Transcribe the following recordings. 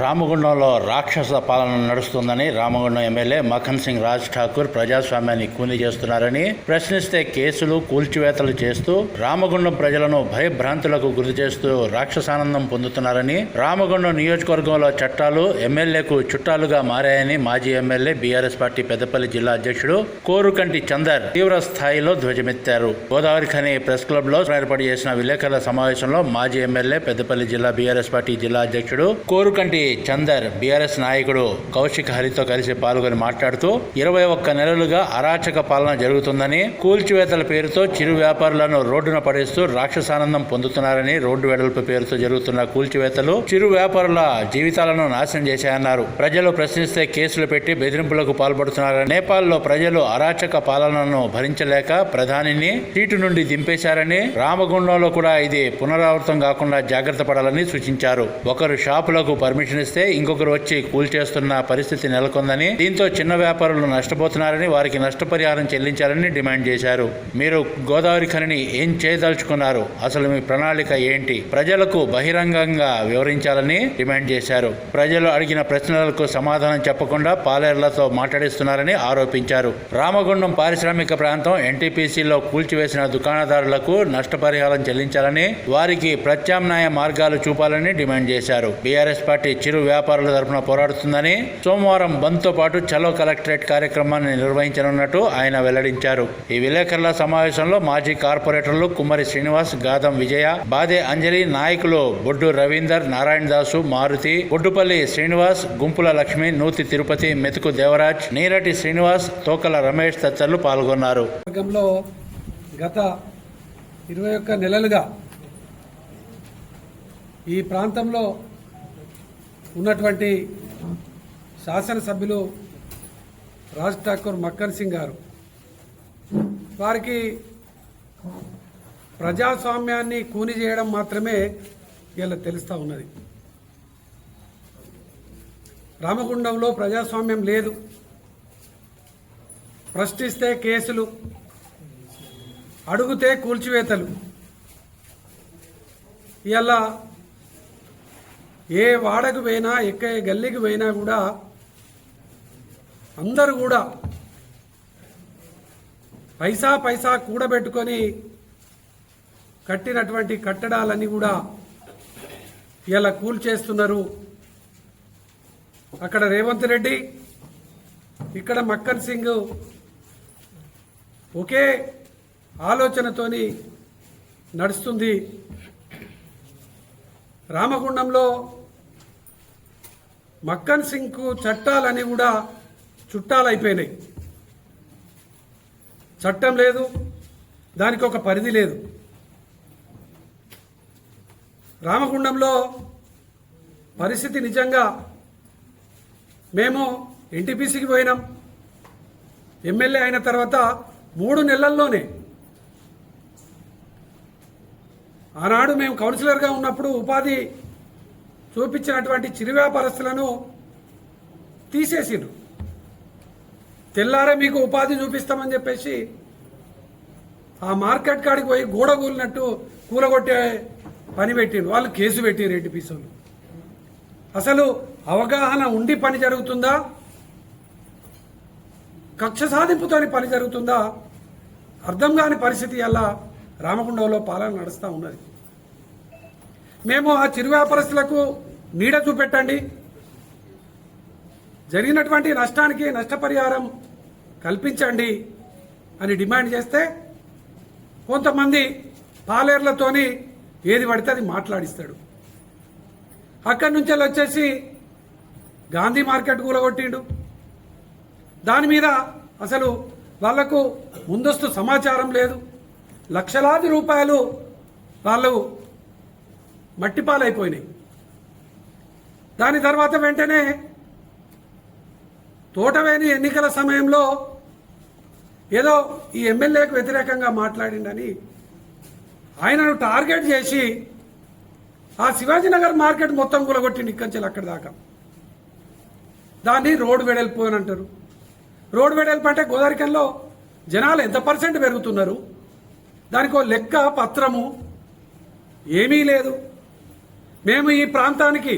రామగుండంలో రాక్షస పాలన నడుస్తుందని రామగుండం ఎమ్మెల్యే మఖన్ సింగ్ రాజ్ ఠాకూర్ ప్రజాస్వామ్యాన్ని కూని చేస్తున్నారని ప్రశ్నిస్తే కేసులు కూల్చివేతలు చేస్తూ రామగుండం ప్రజలను భయభ్రాంతులకు గురి చేస్తూ రాక్షసానందం పొందుతున్నారని రామగుండం నియోజకవర్గంలో చట్టాలు ఎమ్మెల్యేకు చుట్టాలుగా మారాయని మాజీ ఎమ్మెల్యే బీఆర్ఎస్ పార్టీ పెద్దపల్లి జిల్లా అధ్యక్షుడు కోరుకంటి చందర్ తీవ్ర స్థాయిలో ధ్వజమెత్తారు. గోదావరి ఖని ప్రెస్ క్లబ్లో ఏర్పాటు చేసిన విలేకరుల సమావేశంలో మాజీ ఎమ్మెల్యే పెద్దపల్లి జిల్లా బీఆర్ఎస్ పార్టీ జిల్లా అధ్యక్షుడు కోరుకంటి చందర్ బీఆర్ఎస్ నాయకుడు కౌశిక్ హరితో కలిసి పాల్గొని మాట్లాడుతూ ఇరవై ఒక్క నెలలుగా అరాచక పాలన జరుగుతుందని కూల్చివేతల పేరుతో చిరు వ్యాపారులను రోడ్డున పడేస్తూ రాక్షసానందం పొందుతున్నారని రోడ్డు వెడల్పు పేరుతో జరుగుతున్న కూల్చివేతలు చిరు వ్యాపారుల జీవితాలను నాశనం చేశాయన్నారు. ప్రజలు ప్రశ్నిస్తే కేసులు పెట్టి బెదిరింపులకు పాల్పడుతున్నారని నేపాల్లో ప్రజలు అరాచక పాలనను భరించలేక ప్రధానిని సీటు నుండి దింపేశారని రామగుండంలో కూడా ఇది పునరావృతం కాకుండా జాగ్రత్త పడాలని సూచించారు. ఒకరు షాపులకు పర్మిషన్ ఇస్తే ఇంకొకరు వచ్చి కూల్చేస్తున్న పరిస్థితి నెలకొందని దీంతో చిన్న వ్యాపారులు నష్టపోతున్నారని వారికి నష్టపరిహారం చెల్లించాలని డిమాండ్ చేశారు. మీరు గోదావరి ఖనిని ఏం చేయదలుచుకున్నారు? అసలు మీ ప్రణాళిక ఏంటి? ప్రజలకు బహిరంగంగా వివరించాలని డిమాండ్ చేశారు. ప్రజలు అడిగిన ప్రశ్నలకు సమాధానం చెప్పకుండా పాలేర్లతో మాట్లాడిస్తున్నారని ఆరోపించారు. రామగుండం పారిశ్రామిక ప్రాంతం ఎన్టీపీసీలో కూల్చివేసిన దుకాణదారులకు నష్టపరిహారం చెల్లించాలని వారికి ప్రత్యామ్నాయ మార్గాలు చూపాలని డిమాండ్ చేశారు. బీఆర్ఎస్ పార్టీ చిరు వ్యాపారుల తరపున పోరాడుతుందని సోమవారం బంద్తో పాటు చలో కలెక్టరేట్ కార్యక్రమాన్ని నిర్వహించనున్నట్టు ఆయన వెల్లడించారు. ఈ విలేకరుల సమావేశంలో మాజీ కార్పొరేటర్లు కుమ్మరి శ్రీనివాస్ గాదం విజయ బాదే అంజలి నాయకులు బొడ్డు రవీందర్ నారాయణ దాసు మారుతి బొడ్డుపల్లి శ్రీనివాస్ గుంపుల లక్ష్మి నూతి తిరుపతి మెతుకు దేవరాజ్ నీరటి శ్రీనివాస్ తోకల రమేష్ తదితరులు పాల్గొన్నారు. గత ఇరవై ఒక్క నెలలుగా ఈ ప్రాంతంలో ఉన్నటువంటి శాసనసభ్యులు రాజ్ ఠాకూర్ మక్కన్ సింగ్ గారు. వారికి ప్రజాస్వామ్యాన్ని కూని చేయడం మాత్రమే ఇలా తెలుస్తూ ఉన్నది. రామగుండంలో ప్రజాస్వామ్యం లేదు. ప్రశ్నిస్తే కేసులు అడుగుతే కూల్చివేతలు. ఇలా ఏ వాడకు పోయినా ఎక్క గల్లీకి పోయినా కూడా అందరూ కూడా పైసా పైసా కూడబెట్టుకొని కట్టినటువంటి కట్టడాలన్నీ కూడా ఇలా కూల్చేస్తున్నారు. అక్కడ రేవంత్ రెడ్డి ఇక్కడ మక్కన్ సింగ్ ఒకే ఆలోచనతోని నడుస్తుంది. రామగుండంలో మక్కన్ సింగ్కు చట్టాలని కూడా చుట్టాలైపోయినాయి. చట్టం లేదు దానికి ఒక పరిధి లేదు. రామగుండంలో పరిస్థితి నిజంగా మేము ఎన్టీపీసీకి పోయినాం. ఎమ్మెల్యే అయిన తర్వాత మూడు నెలల్లోనే ఆనాడు మేము కౌన్సిలర్గా ఉన్నప్పుడు ఉపాధి చూపించినటువంటి చిరు వ్యాపారస్తులను తీసేసిండ్రు. తెల్లారే మీకు ఉపాధి చూపిస్తామని చెప్పేసి ఆ మార్కెట్ కాడికి పోయి గోడ కూలినట్టు కూలగొట్టే పని పెట్టిండు వాళ్ళు కేసు పెట్టిరు రెడ్డి పీసోళ్ళు. అసలు అవగాహన ఉండి పని జరుగుతుందా? కక్ష సాధింపుతోని పని జరుగుతుందా? అర్థం కాని పరిస్థితి అలా రామగుండంలో పాలన నడుస్తూ ఉన్నది. మేము ఆ చిరు వ్యాపారస్తులకు నీడ చూపెట్టండి. జరిగినటువంటి నష్టానికి నష్టపరిహారం కల్పించండి అని డిమాండ్ చేస్తే కొంతమంది పాలేర్లతోని ఏది పడితే అది మాట్లాడిస్తాడు. అక్కడి నుంచి వెళ్ళి వచ్చేసి గాంధీ మార్కెట్ కూలగొట్టిండు. దాని మీద అసలు వాళ్ళకు ముందస్తు సమాచారం లేదు. లక్షలాది రూపాయలు వాళ్ళు మట్టిపాలైపోయినాయి. దాని తర్వాత వెంటనే తోటవేని ఎన్నికల సమయంలో ఏదో ఈ ఎమ్మెల్యేకు వ్యతిరేకంగా మాట్లాడిండని ఆయనను టార్గెట్ చేసి ఆ శివాజీనగర్ మార్కెట్ మొత్తం కూలగొట్టిండి ఇక్కడి అక్కడి దాకా. దాన్ని రోడ్డు వెడల్పు అని అంటారు. రోడ్డు వెడల్పు అంటే గోదావరికంలో జనాలు ఎంత పర్సెంట్ పెరుగుతున్నారు? దానికో లెక్క పత్రము ఏమీ లేదు. మేము ఈ ప్రాంతానికి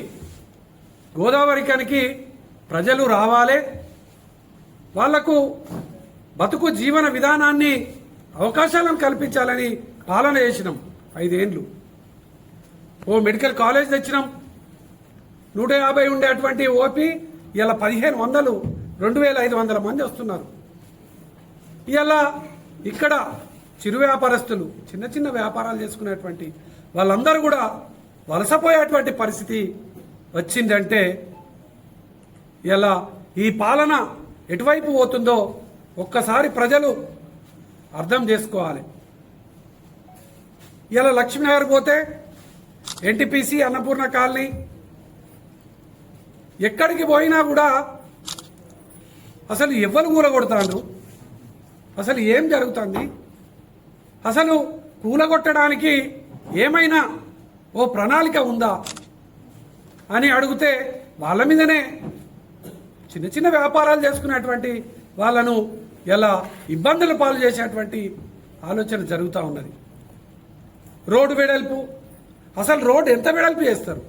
గోదావరికానికి ప్రజలు రావాలి. వాళ్ళకు బతుకు జీవన విధానాన్ని అవకాశాలను కల్పించాలని పాలన చేసినాం ఐదేండ్లు. ఓ మెడికల్ కాలేజ్ తెచ్చినాం. నూట యాభై ఉండేటువంటి ఓపీ ఇలా పదిహేను వందలు రెండు వేల ఐదు వందల మంది వస్తున్నారు. ఇలా ఇక్కడ చిరు వ్యాపారస్తులు చిన్న చిన్న వ్యాపారాలు చేసుకునేటువంటి వాళ్ళందరూ కూడా వలసపోయేటువంటి పరిస్థితి వచ్చిందంటే ఇలా ఈ పాలన ఎటువైపు పోతుందో ఒక్కసారి ప్రజలు అర్థం చేసుకోవాలి. ఇలా లక్ష్మీనగర్ పోతే ఎన్టీపీసీ అన్నపూర్ణ కాలనీ ఎక్కడికి పోయినా కూడా అసలు ఎవరు కూలగొడతారు అసలు ఏం జరుగుతుంది? అసలు కూలగొట్టడానికి ఏమైనా ఓ ప్రణాళిక ఉందా? అని అడిగితే వాళ్ళ మీదనే చిన్న చిన్న వ్యాపారాలు చేసుకునేటువంటి వాళ్ళను ఎలా ఇబ్బందులు పాలు చేసేటువంటి ఆలోచన జరుగుతూ ఉన్నది. రోడ్డు వెడల్పు. అసలు రోడ్డు ఎంత వెడల్పు చేస్తారు?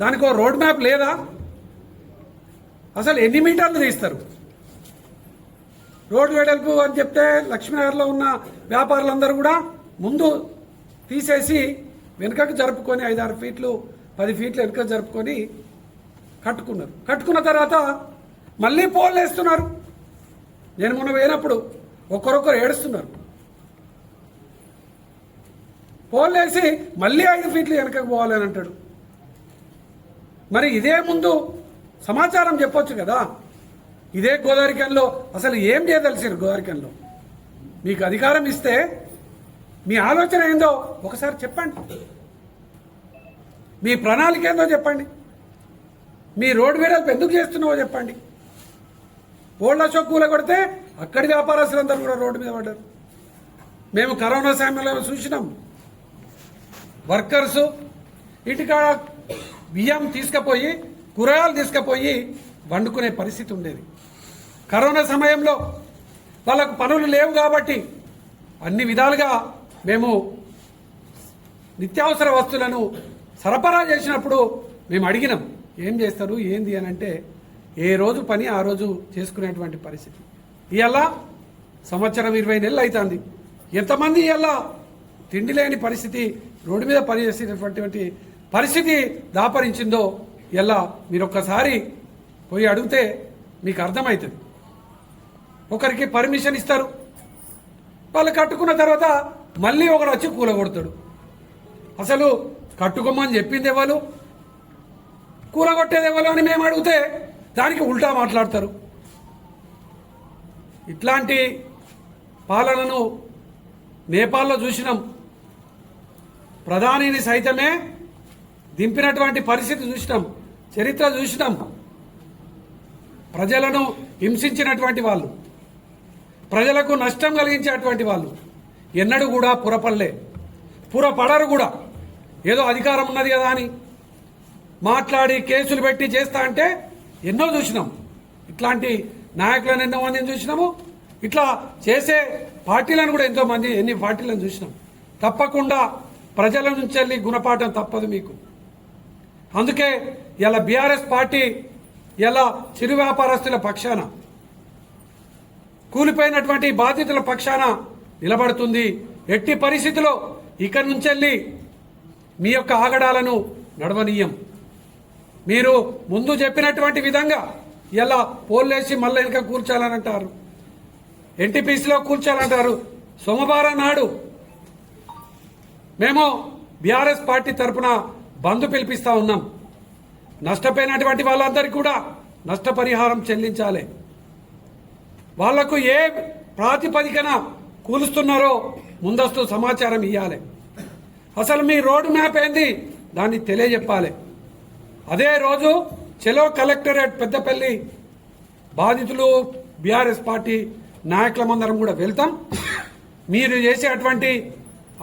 దానికి ఓ రోడ్ మ్యాప్ లేదా? అసలు ఎన్ని మీటర్లు తీస్తారు? రోడ్డు వెడల్పు అని చెప్తే లక్ష్మీనగర్లో ఉన్న వ్యాపారులందరూ కూడా ముందు తీసేసి వెనుకకు జరుపుకొని ఐదారు ఫీట్లు పది ఫీట్లు వెనుక జరుపుకొని కట్టుకున్నారు. కట్టుకున్న తర్వాత మళ్ళీ పోల్ వేస్తున్నారు. నేను మొన్న పోయినప్పుడు ఒక్కరొక్కరు ఏడుస్తున్నారు. పోల్ వేసి మళ్ళీ ఐదు ఫీట్లు వెనకకు పోవాలని అంటాడు. మరి ఇదే ముందు సమాచారం చెప్పొచ్చు కదా? ఇదే గోదావరికంలో అసలు ఏం చేయదలిసారు గోదావరికంలో మీకు అధికారం ఇస్తే మీ ఆలోచన ఏందో ఒకసారి చెప్పండి. మీ ప్రణాళిక ఏందో చెప్పండి. మీ రోడ్డు వెడల్పు ఎందుకు చేస్తున్నావో చెప్పండి. ఓళ్ళ అశోక్ కొడితే అక్కడి వ్యాపారస్తులందరూ కూడా రోడ్డు మీద పడ్డారు. మేము కరోనా సమయంలో చూసినాం. వర్కర్స్ ఇంటికాడ బియ్యం తీసుకుపోయి కూరగాయలు తీసుకుపోయి వండుకునే పరిస్థితి ఉండేది. కరోనా సమయంలో వాళ్ళకు పనులు లేవు కాబట్టి అన్ని విధాలుగా మేము నిత్యావసర వస్తువులను సరఫరా చేసినప్పుడు మేము అడిగినాం ఏం చేస్తారు? ఏంది? అని అంటే ఏ రోజు పని ఆ రోజు చేసుకునేటువంటి పరిస్థితి. ఇవాళ సంవత్సరం ఇరవై నెలలు అవుతుంది ఎంతమంది ఇవాళ తిండి లేని పరిస్థితి రోడ్డు మీద పనిచేసేటటువంటి పరిస్థితి దాపరించిందో ఇలా మీరు ఒక్కసారి పోయి అడిగితే మీకు అర్థమవుతుంది ఒకరికి పర్మిషన్ ఇస్తారు. వాళ్ళు కట్టుకున్న తర్వాత మళ్ళీ ఒకడు వచ్చి కూలగొడతాడు. అసలు కట్టుకోమని చెప్పింది ఎవరు? కూలగొట్టేది ఎవరు అని మేము అడిగితే దానికి ఉల్టా మాట్లాడతారు. ఇట్లాంటి పాలనను నేపాల్లో చూసినాం. ప్రధానిని సైతమే దింపినటువంటి పరిస్థితి చూసినాం. చరిత్ర చూసినాం. ప్రజలను హింసించినటువంటి వాళ్ళు. ప్రజలకు నష్టం కలిగించేటువంటి వాళ్ళు. ఎన్నడూ కూడా పురపల్లే పురపడరు కూడా. ఏదో అధికారం ఉన్నది కదా అని మాట్లాడి కేసులు పెట్టి చేస్తా అంటే ఎన్నో చూసినాం. ఇట్లాంటి నాయకులను ఎన్నో మందిని చూసినాము. ఇట్లా చేసే పార్టీలను కూడా ఎంతో మంది ఎన్ని పార్టీలను చూసినాం. తప్పకుండా ప్రజల నుంచి వెళ్ళి గుణపాఠం తప్పదు మీకు. అందుకే ఇలా బీఆర్ఎస్ పార్టీ ఇలా చిరు వ్యాపారస్తుల పక్షాన కూలిపోయినటువంటి బాధితుల పక్షాన నిలబడుతుంది. ఎట్టి పరిస్థితిలో ఇక్కడి నుంచి వెళ్ళి మీ యొక్క ఆగడాలను నడవనీయం. మీరు ముందు చెప్పినటువంటి విధంగా ఇలా పోల్లేసి మళ్ళీ వెనుక కూర్చాలని అంటారు ఎన్టీపీసీలో కూర్చాలంటారు సోమవారం నాడు మేము బీఆర్ఎస్ పార్టీ తరఫున బంద్ పిలిపిస్తా ఉన్నాం. నష్టపోయినటువంటి వాళ్ళందరికీ కూడా నష్టపరిహారం చెల్లించాలి. వాళ్ళకు ఏ ప్రాతిపదికన కూలుస్తున్నారో ముందస్తు సమాచారం ఇవ్వాలి అసలు మీ రోడ్ మ్యాప్ ఏంది? దాన్ని తెలియజెప్పాలి. అదే రోజు చెలో కలెక్టరేట్ పెద్దపల్లి బాధితులు బీఆర్ఎస్ పార్టీ నాయకులమందరం కూడా వెళ్తాం. మీరు చేసేటువంటి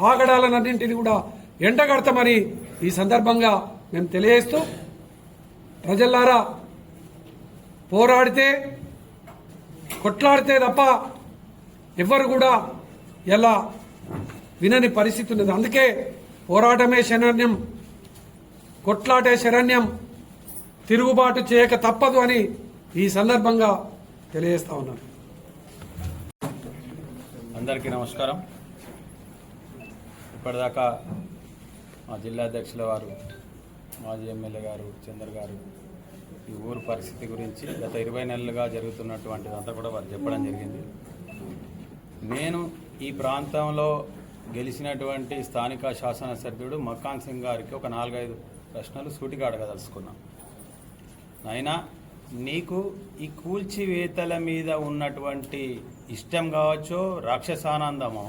ఆగడాలన్నింటినీ కూడా ఎండగడతామని ఈ సందర్భంగా మేము తెలియజేస్తూ ప్రజల్లారా పోరాడితే కొట్లాడితే తప్ప ఎవ్వరు కూడా ఎలా వినని పరిస్థితి ఉన్నది. అందుకే పోరాటమే శరణ్యం కొట్లాటే శరణ్యం తిరుగుబాటు చేయక తప్పదు అని ఈ సందర్భంగా తెలియజేస్తా ఉన్నాను. అందరికీ నమస్కారం. ఇప్పటిదాకా మా జిల్లా అధ్యక్షుల వారు మాజీ ఎమ్మెల్యే గారు చందర్ గారు ఈ ఊరు పరిస్థితి గురించి గత ఇరవై నెలలుగా జరుగుతున్నటువంటిదంతా కూడా వారు చెప్పడం జరిగింది. నేను ఈ ప్రాంతంలో గెలిచినటువంటి స్థానిక శాసనసభ్యుడు మక్కాన్ సింగ్ గారికి ఒక నాలుగైదు ప్రశ్నలు సూటిగా అడగదలుచుకున్నాం నాయనా నీకు ఈ కూల్చివేతల మీద ఉన్నటువంటి ఇష్టం కావచ్చో రాక్షసానందమో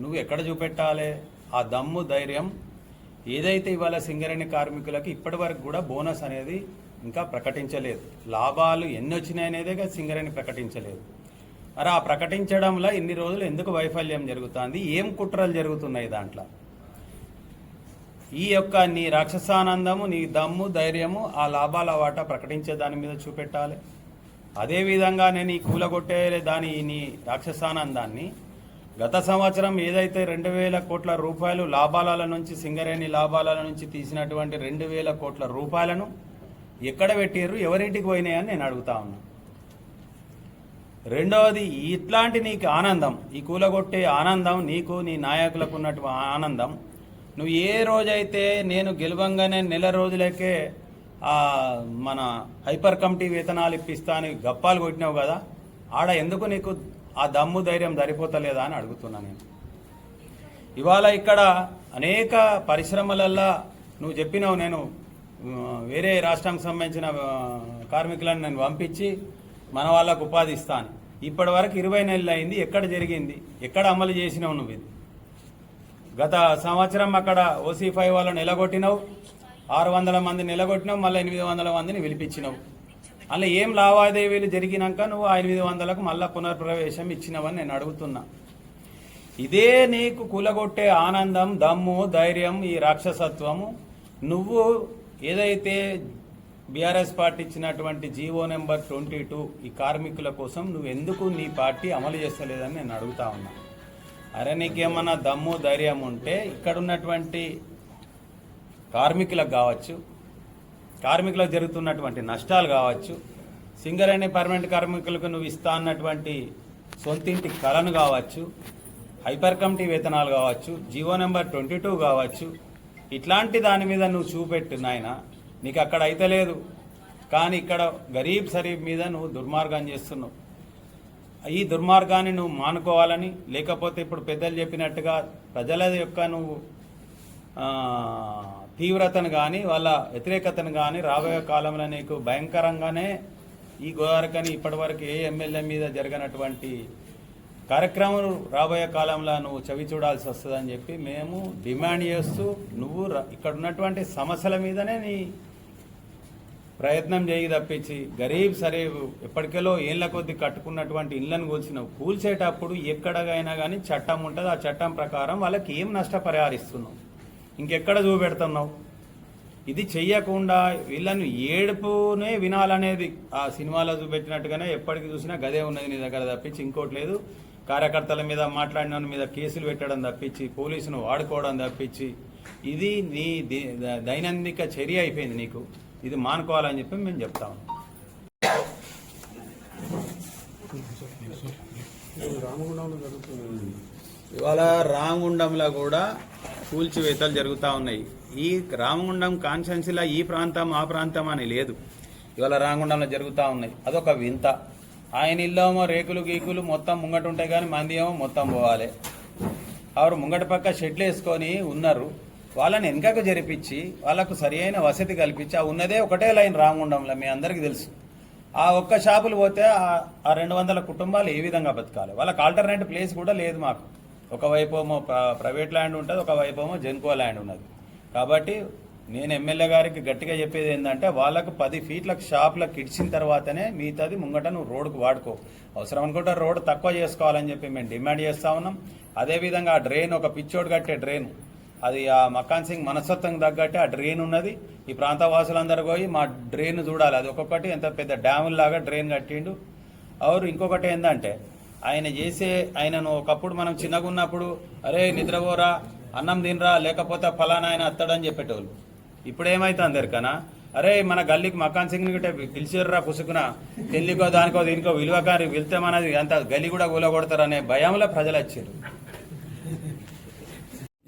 నువ్వు ఎక్కడ చూపెట్టాలి? ఆ దమ్ము ధైర్యం ఏదైతే ఇవాళ సింగరేణి కార్మికులకు ఇప్పటి వరకు కూడా బోనస్ అనేది ఇంకా ప్రకటించలేదు. లాభాలు ఎన్ని వచ్చినాయి సింగరేణి ప్రకటించలేదు. మరి ఆ ప్రకటించడంలో ఇన్ని రోజులు ఎందుకు వైఫల్యం జరుగుతుంది? ఏం కుట్రలు జరుగుతున్నాయి దాంట్లో? ఈ యొక్క నీ రాక్షసానందము నీ దమ్ము ధైర్యము ఆ లాభాల వాటా ప్రకటించే దాని మీద చూపెట్టాలి. అదేవిధంగా నేను ఈ కూలగొట్టే దాని నీ రాక్షసానందాన్ని. గత సంవత్సరం ఏదైతే రెండు వేల కోట్ల రూపాయలు లాభాల నుంచి సింగరేణి లాభాల నుంచి తీసినటువంటి రెండు వేల కోట్ల రూపాయలను ఎక్కడ పెట్టారు ఎవరింటికి పోయినాయని నేను అడుగుతా ఉన్నాను రెండవది ఇట్లాంటి నీకు ఆనందం. ఈ కూలగొట్టే ఆనందం నీకు నీ నాయకులకు ఉన్నటువంటి ఆనందం. నువ్వు ఏ రోజైతే నేను గెలవంగానే నెల రోజులకే మన హైపర్ కమిటీ వేతనాలు ఇప్పిస్తా అని గప్పాలు కొట్టినావు కదా ఆడ ఎందుకు నీకు ఆ దమ్ము ధైర్యం సరిపోతలేదా అని అడుగుతున్నా నేను. ఇవాళ ఇక్కడ అనేక పరిశ్రమలల్లో నువ్వు చెప్పినావు నేను వేరే రాష్ట్రానికి సంబంధించిన కార్మికులను నేను పంపించి మన వాళ్ళకు ఉపాధి ఇస్తాను ఇప్పటి వరకు ఇరవై నెలలు అయింది. ఎక్కడ జరిగింది? ఎక్కడ అమలు చేసినావు నువ్వు ఇది? గత సంవత్సరం అక్కడ ఓసీ ఫైవ్ వాళ్ళని నిలగొట్టినావు. ఆరు వందల మంది నిలగొట్టినావు. మళ్ళీ ఎనిమిది వందల మందిని పిలిపించినావు అలా ఏం లావాదేవీలు జరిగినాక నువ్వు ఆ ఎనిమిది వందలకు మళ్ళీ పునర్ప్రవేశం ఇచ్చినావని నేను అడుగుతున్నా. ఇదే నీకు కూలగొట్టే ఆనందం దమ్ము ధైర్యం ఈ రాక్షసత్వము. నువ్వు ఏదైతే బీఆర్ఎస్ పార్టీ ఇచ్చినటువంటి జీవో నెంబర్ ట్వంటీ టూ ఈ కార్మికుల కోసం నువ్వు ఎందుకు నీ పార్టీ అమలు చేస్తలేదని నేను అడుగుతా ఉన్నా. అరే నీకేమన్నా దమ్ము ధైర్యం ఉంటే ఇక్కడ ఉన్నటువంటి కార్మికులకు కావచ్చు కార్మికులకు జరుగుతున్నటువంటి నష్టాలు కావచ్చు సింగరేణి పర్మనెంట్ కార్మికులకు నువ్వు ఇస్తా అన్నటువంటి సొంతింటి కళను కావచ్చు హైపర్ కమిటీ వేతనాలు కావచ్చు జీవో నెంబర్ ట్వంటీ టూ కావచ్చు ఇట్లాంటి దాని మీద నువ్వు చూపెట్టు నాయన. నీకు అక్కడ అయితే లేదు. కానీ ఇక్కడ గరీబ్ సరీబ్ మీద నువ్వు దుర్మార్గం చేస్తున్నావు. ఈ దుర్మార్గాన్ని నువ్వు మానుకోవాలని లేకపోతే ఇప్పుడు పెద్దలు చెప్పినట్టుగా ప్రజల యొక్క నువ్వు తీవ్రతను కానీ వాళ్ళ వ్యతిరేకతను కానీ రాబోయే కాలంలో నీకు భయంకరంగానే ఈ గోదావరికని ఇప్పటివరకు ఏ ఎమ్మెల్యే మీద జరగనటువంటి కార్యక్రమం రాబోయే కాలంలో నువ్వు చవి చూడాల్సి వస్తుందని చెప్పి మేము డిమాండ్ చేస్తూ నువ్వు ఇక్కడ ఉన్నటువంటి సమస్యల మీదనే నీ ప్రయత్నం చేయి తప్పించి. గరీబ్ సరే ఎప్పటికెలో ఏళ్ళ కొద్ది కట్టుకున్నటువంటి ఇళ్ళను కూల్చినావు. కూల్చేటప్పుడు ఎక్కడైనా కానీ చట్టం ఉంటుంది. ఆ చట్టం ప్రకారం వాళ్ళకి ఏం నష్టపరిహారిస్తున్నావు? ఇంకెక్కడ చూపెడుతున్నావు? ఇది చెయ్యకుండా వీళ్ళను ఏడుపునే వినాలనేది ఆ సినిమాలో చూపెట్టినట్టుగానే ఎప్పటికి చూసినా గదే ఉన్నది నీ దగ్గర తప్పించి. ఇంకోటి లేదు. కార్యకర్తల మీద మాట్లాడిన మీద కేసులు పెట్టడం తప్పించి పోలీసును వాడుకోవడం తప్పించి. ఇది నీ దైనందిక చర్య అయిపోయింది నీకు. ఇది మానుకోవాలని చెప్పి మేము చెప్తాము ఇవాళ రామగుండంలో కూడా కూల్చివేతలు జరుగుతూ ఉన్నాయి. ఈ రామగుండం కాన్స్టెన్సీలో ఈ ప్రాంతం ఆ ప్రాంతం అని లేదు. ఇవాళ రామగుండంలో జరుగుతూ ఉన్నాయి. అదొక వింత. ఆయన ఇల్లేమో రేకులు గీకులు మొత్తం ముంగట ఉంటాయి కానీ మంది ఏమో మొత్తం పోవాలి. ఆవిడ ముంగట పక్క షెడ్లు వేసుకొని ఉన్నారు. వాళ్ళని వెనకకు జరిపించి వాళ్ళకు సరి అయిన వసతి కల్పించి ఆ ఉన్నదే ఒకటే లైన్ రామగుండంలో మీ అందరికీ తెలుసు. ఆ ఒక్క షాపులు పోతే ఆ- రెండు వందల కుటుంబాలు ఏ విధంగా బతకాలి? వాళ్ళకి ఆల్టర్నేట్ ప్లేస్ కూడా లేదు మాకు. ఒకవైపు ఏమో ప్ర- ప్రైవేట్ ల్యాండ్ ఉంటుంది ఒకవైపు ఏమో జెన్కో ల్యాండ్ ఉన్నది. కాబట్టి నేను ఎమ్మెల్యే గారికి గట్టిగా చెప్పేది ఏంటంటే వాళ్ళకు పది ఫీట్లకు షాప్లకు ఇడిచిన తర్వాతనే మిగతాది ముంగట నువ్వు రోడ్డుకు వాడుకో. అవసరం అనుకుంటే రోడ్డు తక్కువ చేసుకోవాలని చెప్పి మేము డిమాండ్ చేస్తా ఉన్నాం. అదేవిధంగా ఆ డ్రైన్ ఒక పిచ్చోడు కట్టే డ్రైన్ అది ఆ మకాన్ సింగ్ మనస్తత్వం తగ్గట్టే ఆ డ్రైన్ ఉన్నది. ఈ ప్రాంత వాసులందరూ పోయి మా డ్రైన్ చూడాలి. అది ఒక్కొక్కటి ఎంత పెద్ద డ్యాముల్లాగా డ్రైన్ కట్టిండు. అవరు ఇంకొకటి ఏంటంటే ఆయన చేసే ఆయనను ఒకప్పుడు మనం చిన్నగా ఉన్నప్పుడు అరే నిద్రపోరా అన్నం తినరా లేకపోతే ఫలానా ఆయన అత్తడని చెప్పేటోళ్ళు. ఇప్పుడు ఏమైతే అందరికనా అరే మన గల్లీకి మకాన్ సింగ్ పిలిచిర్రా పుసుకున. తెల్లికో దానికో దీనికో విలువ కానీ వెళ్తే మనది అంత గల్లీ కూడా కూలగొడతారనే భయంలో ప్రజలు వచ్చారు